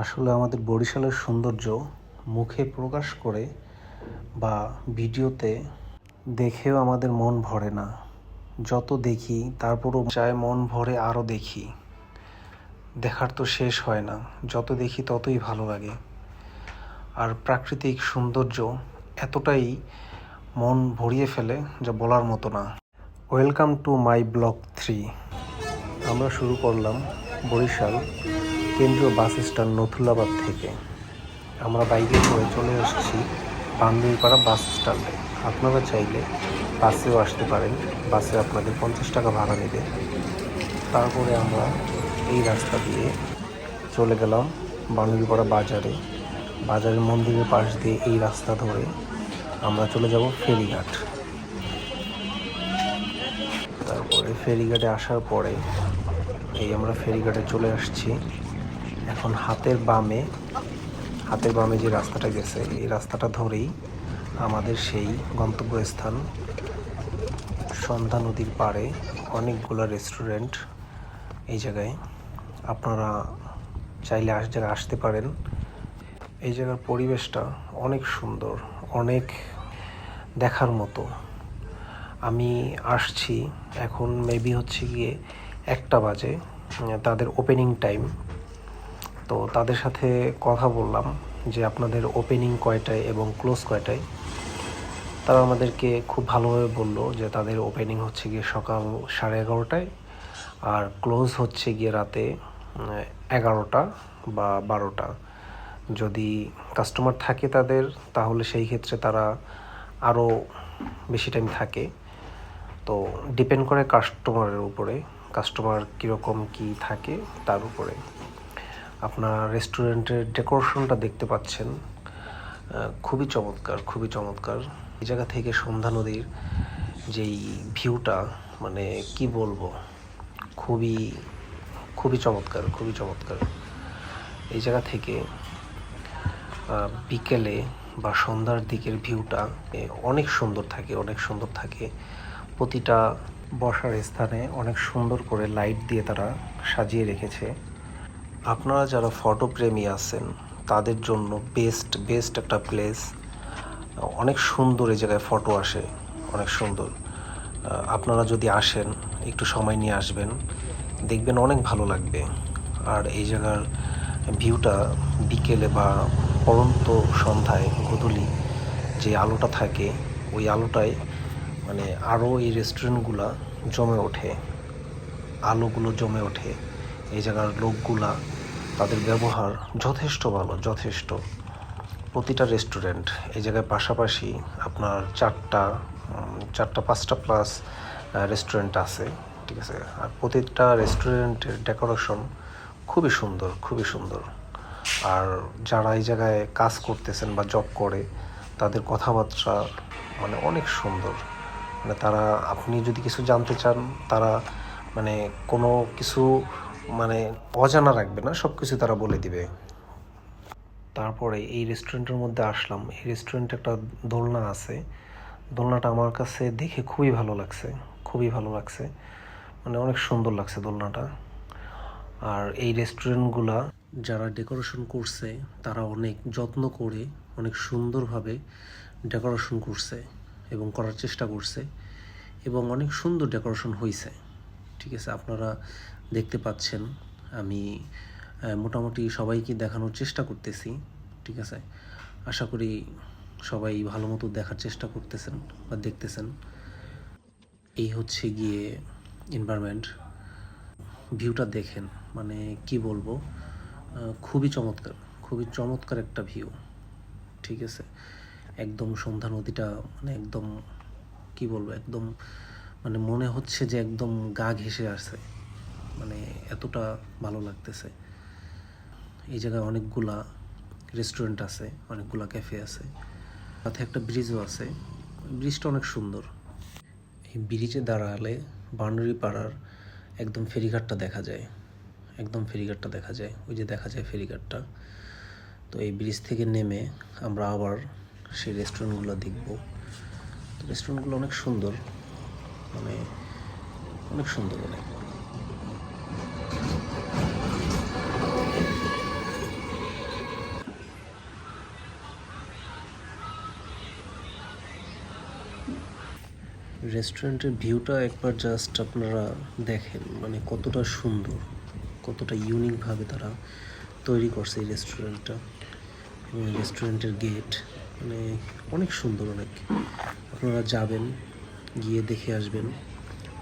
আসলে আমাদের বরিশালের সৌন্দর্য মুখে প্রকাশ করে বা ভিডিওতে দেখেও আমাদের মন ভরে না। যত দেখি, তারপরও চায় মন ভরে আরও দেখি। দেখার তো শেষ হয় না। যত দেখি, ততই ভালো লাগে। আর প্রাকৃতিক সৌন্দর্য এতটাই মন ভরিয়ে ফেলে যা বলার মতো না। Welcome to my block three. আমরা শুরু করলাম বরিশাল। কেন্দ্রীয় বাস স্ট্যান্ড নথুল্লাবাদ থেকে। আমরা বাইকে করে চলে এসেছি বান্দুইপাড়া বাস স্ট্যান্ডে। আপনারা চাইলে বাসেও আসতে পারেন। বাসে আপনাদের পঞ্চাশ টাকা ভাড়া নেবে। তারপরে আমরা এই রাস্তা দিয়ে চলে গেলাম বান্দুইপাড়া বাজারে। বাজারের মন্দিরের পাশ দিয়ে এই রাস্তা ধরে আমরা চলে যাব ফেরিঘাট। তারপরে ফেরিঘাটে আসার পরে এই আমরা ফেরিঘাটে চলে আসছি। এখন হাতের বামে হাতের বামে যে রাস্তাটা গেছে, এই রাস্তাটা ধরেই আমাদের সেই গন্তব্যস্থান। সন্ধ্যা নদীর পাড়ে অনেকগুলো রেস্টুরেন্ট এই জায়গায়। আপনারা চাইলে আস জায়গায় আসতে পারেন, এই জায়গার পরিবেশটা অনেক সুন্দর, অনেক দেখার মতো। আমি আসছি, এখন মেবি হচ্ছে গিয়ে একটা বাজে, তাদের ওপেনিং টাইম তো তাদের সাথে কথা বললাম যে আপনাদের ওপেনিং কয়টায় এবং ক্লোজ কয়টায়। তারা আমাদেরকে খুব ভালোভাবে বলল যে তাদের ওপেনিং হচ্ছে গিয়ে সকাল সাড়ে এগারোটায় আর ক্লোজ হচ্ছে গিয়ে রাতে এগারোটা বা বারোটা। যদি কাস্টমার থাকে তাদের, তাহলে সেই ক্ষেত্রে তারা আরও বেশি টাইম থাকে। তো ডিপেন্ড করে কাস্টমারের উপরে কাস্টমার কীরকম কি থাকে তার উপরে। আপনার রেস্টুরেন্টের ডেকোরেশনটা দেখতে পাচ্ছেন। খুবই চমৎকার খুবই চমৎকার। এই জায়গা থেকে সন্ধ্যা নদীর যেই ভিউটা মানে কি বলব? খুবই খুবই চমৎকার খুবই চমৎকার। এই জায়গা থেকে বিকেলে বা সন্ধ্যার দিকের ভিউটা অনেক সুন্দর থাকে, অনেক সুন্দর থাকে। প্রতিটা বসার স্থানে অনেক সুন্দর করে লাইট দিয়ে তারা সাজিয়ে রেখেছে। আপনারা যারা ফটো প্রেমী আছেন, তাদের জন্য বেস্ট বেস্ট একটা প্লেস অনেক সুন্দর এই জায়গায় ফটো আসে, অনেক সুন্দর। আপনারা যদি আসেন, একটু সময় নিয়ে আসবেন, দেখবেন অনেক ভালো লাগবে। আর এই জায়গার ভিউটা বিকেলে বা পরন্ত সন্ধ্যায় গধূলি যে আলোটা থাকে, ওই আলোটায় মানে আরও এই রেস্টুরেন্টগুলা জমে ওঠে। আলোগুলো জমে ওঠে। এই জায়গার লোকগুলা, তাদের ব্যবহার যথেষ্ট ভালো, যথেষ্ট। প্রতিটা রেস্টুরেন্ট এই জায়গায় পাশাপাশি আপনার চারটা চারটা, পাঁচটা প্লাস রেস্টুরেন্ট আছে, ঠিক আছে? আর প্রতিটা রেস্টুরেন্টের ডেকোরেশন খুবই সুন্দর খুবই সুন্দর। আর যারা এই জায়গায় কাজ করতেছেন বা জব করে, তাদের কথাবার্তা মানে অনেক সুন্দর। মানে তারা, আপনি যদি কিছু জানতে চান, তারা মানে কোনো কিছু মানে অজানা রাখবে না সব কিছু তারা বলে দিবে। তারপরে এই রেস্টুরেন্টের মধ্যে আসলাম। এই রেস্টুরেন্টে একটা দোলনা আছে। দোলনাটা আমার কাছে দেখে খুবই ভালো লাগছে, খুবই ভালো লাগছে। মানে অনেক সুন্দর লাগছে দোলনাটা। আর এই রেস্টুরেন্টগুলা যারা ডেকোরেশন করছে, তারা অনেক যত্ন করে, অনেক সুন্দরভাবে ডেকোরেশন করছে এবং করার চেষ্টা করছে এবং অনেক সুন্দর ডেকোরেশন হয়েছে ঠিক আছে, আপনারা দেখতে পাচ্ছেন। আমি মোটামুটি সবাইকে দেখানোর চেষ্টা করতেছি, ঠিক আছে? আশা করি সবাই ভালো মতো দেখার চেষ্টা করতেছেন বা দেখতেছেন। এই হচ্ছে গিয়ে এনভায়রনমেন্ট ভিউটা দেখেন মানে কি বলব খুবই চমৎকার খুবই চমৎকার একটা ভিউ ঠিক আছে? একদম সন্ধ্যা নদীটা মানে একদম, কি বলব, একদম মানে মনে হচ্ছে যে একদম গা ঘেসে আসছে। মানে এতটা ভালো লাগতেছে। এই জায়গায় অনেকগুলা রেস্টুরেন্ট আছে, অনেকগুলা ক্যাফে আছে। সাথে একটা ব্রিজও আছে। ব্রিজটা অনেক সুন্দর। এই ব্রিজে দাঁড়ালে বাউন্ডারি পাড়ার একদম ফেরিঘাটটা দেখা যায়। একদম ফেরিঘাটটা দেখা যায়। ওই যে দেখা যায় ফেরিঘাটটা। তো এই ব্রিজ থেকে নেমে আমরা আবার সেই রেস্টুরেন্টগুলো দেখব। রেস্টুরেন্টগুলো অনেক সুন্দর। মানে অনেক সুন্দর অনেক রেস্টুরেন্টের ভিউটা একবার জাস্ট আপনারা দেখেন মানে কতটা সুন্দর, কতটা ইউনিকভাবে তারা তৈরি করছে এই রেস্টুরেন্টটা এবং রেস্টুরেন্টের গেট মানে অনেক সুন্দর অনেক। আপনারা যাবেন গিয়ে দেখে আসবেন।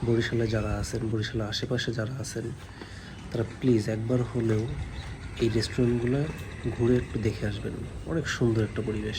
বরিশালে যারা আছেন, বরিশালের আশেপাশে যারা আছেন, তারা প্লিজ একবার হলেও এই রেস্টুরেন্টগুলো ঘুরে একটু দেখে আসবেন। অনেক সুন্দর একটা পরিবেশ।